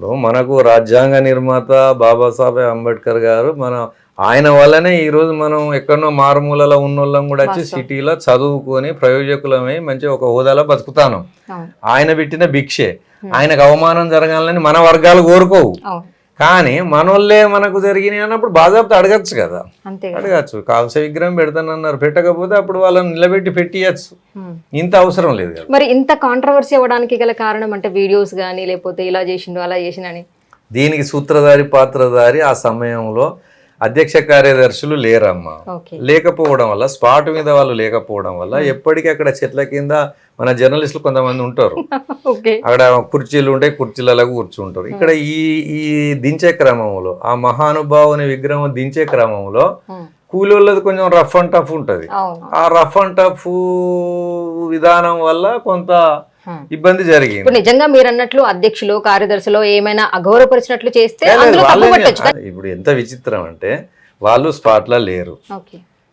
ఇప్పుడు మనకు రాజ్యాంగ నిర్మాత బాబాసాహెబ్ అంబేద్కర్ గారు మన ఆయన వల్లనే ఈ రోజు మనం ఎక్కడనో మారుమూలలో ఉన్నోళ్ళం కూడా వచ్చి. సిటీలో చదువుకొని ప్రయోజకులమై మంచి ఒక హోదాలో బతుకుతాను. ఆయన పెట్టిన భిక్షే. ఆయనకు అవమానం జరగాలని మన వర్గాలు కోరుకోవు. కానీ మనోళ్ళే మనకు జరిగినాయి అన్నప్పుడు బాధాపు అడగచ్చు కదా. అడగచ్చు. కాల్స విగ్రహం పెడతానన్నారు పెట్టకపోతే అప్పుడు వాళ్ళని నిలబెట్టి పెట్టియచ్చు. ఇంత అవసరం లేదు కదా. మరి ఇంత కాంట్రవర్సీ అవ్వడానికి గల కారణం అంటే వీడియోస్ కానీ లేకపోతే ఇలా చేసిండు అలా చేసిండని దీనికి సూత్రధారి పాత్రధారి ఆ సమయంలో అధ్యక్ష కార్యదర్శులు లేరమ్మా. లేకపోవడం వల్ల స్పాట్ మీద వాళ్ళు లేకపోవడం వల్ల ఎప్పటికీ అక్కడ చెట్ల కింద మన జర్నలిస్టులు కొంతమంది ఉంటారు. అక్కడ కుర్చీలు ఉంటాయి కుర్చీలలో కూర్చుంటారు. ఇక్కడ ఈ ఈ దించే క్రమంలో ఆ మహానుభావుని విగ్రహం దించే క్రమంలో. కూలోళ్ళది కొంచెం రఫ్ అండ్ టఫ్ ఉంటది. ఆ రఫ్ అండ్ టఫ్ విధానం వల్ల కొంత. ఇబ్బంది జరిగింది. ఇప్పుడు నిజంగా మీరు అన్నట్లు అధ్యక్షులు కార్యదర్శిలో ఏమైనా అగౌరవపరిచినట్లు చేస్తే ఇప్పుడు ఎంత విచిత్రం అంటే వాళ్ళు స్పాట్లో లేరు.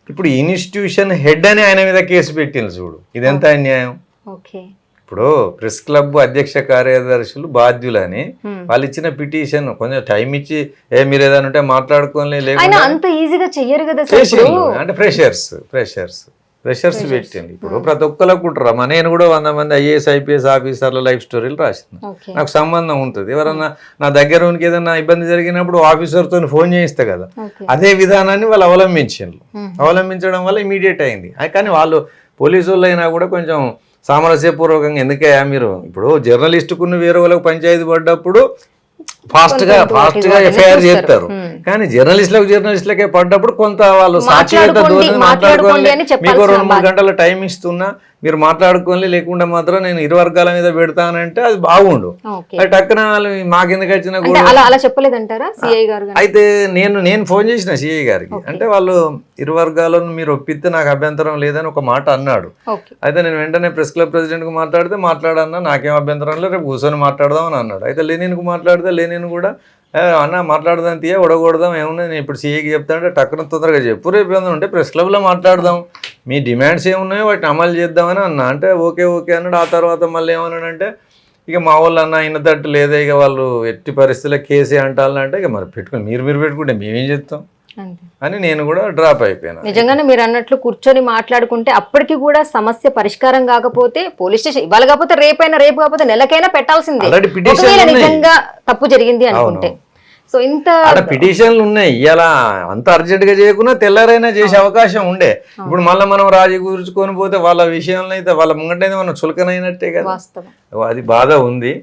ఇప్పుడు ఇన్స్టిట్యూషన్ హెడ్ అని ఆయన మీద కేసు పెట్టింది చూడు. ఇది ఎంత అన్యాయం? ఓకే. ఇప్పుడు ప్రెస్ క్లబ్ అధ్యక్ష కార్యదర్శులు బాధ్యులని. వాళ్ళు ఇచ్చిన పిటిషన్ కొంచెం టైం ఇచ్చి ఏ మీరు ఏదైనా ఉంటే లేకుండా. ఇప్పుడు. అంటే ప్రెషర్స్ ప్రెషర్స్ ప్రెషర్స్ పెట్టింది ఇప్పుడు ప్రతి ఒక్కరికి ఉంటారమ్మా నేను కూడా వంద మంది ఐఏఎస్ ఐపీఎస్ ఆఫీసర్ల లైఫ్ స్టోరీలు ఓకే. నాకు సంబంధం ఉంటుంది. ఎవరన్నా నా దగ్గర ఉనికి ఏదైనా ఇబ్బంది జరిగినప్పుడు ఆఫీసర్తో ఫోన్ చేయిస్తే కదా. అదే విధానాన్ని వాళ్ళు అవలంబించారు. అవలంబించడం వల్ల ఇమీడియట్ అయింది. కానీ వాళ్ళు పోలీసు వాళ్ళు అయినా కూడా కొంచెం సామరస్యపూర్వకంగా ఎందుకయ్యా మీరు ఇప్పుడు జర్నలిస్టుకున్న వేరే వాళ్ళకి పంచాయతీ పడ్డప్పుడు ఫాస్ట్గా కొంత ఫాస్ట్గా వాటిని ఎఫ్ఐఆర్ చూస్తారు. కానీ జర్నలిస్టులకు జర్నలిస్టులకే పడ్డప్పుడు కొంత వాళ్ళు మాట్లాడుకోండి, ధోరణి మాట్లాడుకోండి మీకు రెండు మూడు. గంటల టైం ఇస్తున్నా మీరు మాట్లాడుకోవాలి లేకుండా మాత్రం నేను ఇరు వర్గాల మీద పెడతానంటే అది బాగుండు. టక్కున వాళ్ళు మాకెందుకు వచ్చిన కూడా అలా అలా చెప్పలేదంటారా సిఐ గారు గాని? అయితే నేను నేను ఫోన్ చేసిన సిఐ గారికి. అంటే వాళ్ళు ఇరు వర్గాలను మీరు ఒప్పిస్తే నాకు అభ్యంతరం లేదని ఒక మాట అన్నాడు. అయితే నేను వెంటనే ప్రెస్ క్లబ్ ప్రెసిడెంట్కి మాట్లాడితే మాట్లాడన్నా నాకేం అభ్యంతరం లేదు రేపు కూర్చొని మాట్లాడదాం అని అన్నాడు. అయితే లెనిన్కు మాట్లాడితే లెనిన్ కూడా "ఏ, అన్న మాట్లాడదాం తీయ ఉడగొడదాం ఏమున్నా నేను ఇప్పుడు సీఏకి చెప్తానంటే టక్కున తొందరగా చెప్పు. రేపు ఏమన్నా ఉంటే ప్రెస్ క్లబ్లో మాట్లాడదాం. మీ డిమాండ్స్ ఏమున్నాయో వాటిని అమలు చేద్దామని అన్నా. అంటే ఓకే ఓకే అన్నాడు. ఆ తర్వాత మళ్ళీ ఏమన్నాడంటే ఇక మా వాళ్ళు అన్న అయిన తట్టు లేదా ఇక వాళ్ళు ఎట్టి పరిస్థితుల్లో కేసే అంటారంటే ఇక మరి పెట్టుకుని మీరు మీరు పెట్టుకుంటే మేమేం చెప్తాం అని నేను కూడా డ్రాప్ అయిపోయాను. నిజంగానే మీరు అన్నట్లు కూర్చొని మాట్లాడుకుంటే అప్పటికి కూడా సమస్య పరిష్కారం కాకపోతే పోలీస్ స్టేషన్ ఇవాళ కాకపోతే రేపైనా రేపు కాకపోతే నెలకైనా పెట్టాల్సిందే. నిజంగా తప్పు జరిగింది అనుకుంటే. సో ఇంత పిటిషన్లు ఉన్నాయి. ఇలా అంత అర్జెంట్గా చేయకుండా తెల్లారైనా చేసే అవకాశం ఉండే. ఇప్పుడు మళ్ళీ మనం రాజీ కూర్చుకొని పోతే వాళ్ళ విషయంలో అయితే వాళ్ళ ముంగటైతే మనం చులకనైనట్టే కదా. అది బాధ ఉంది.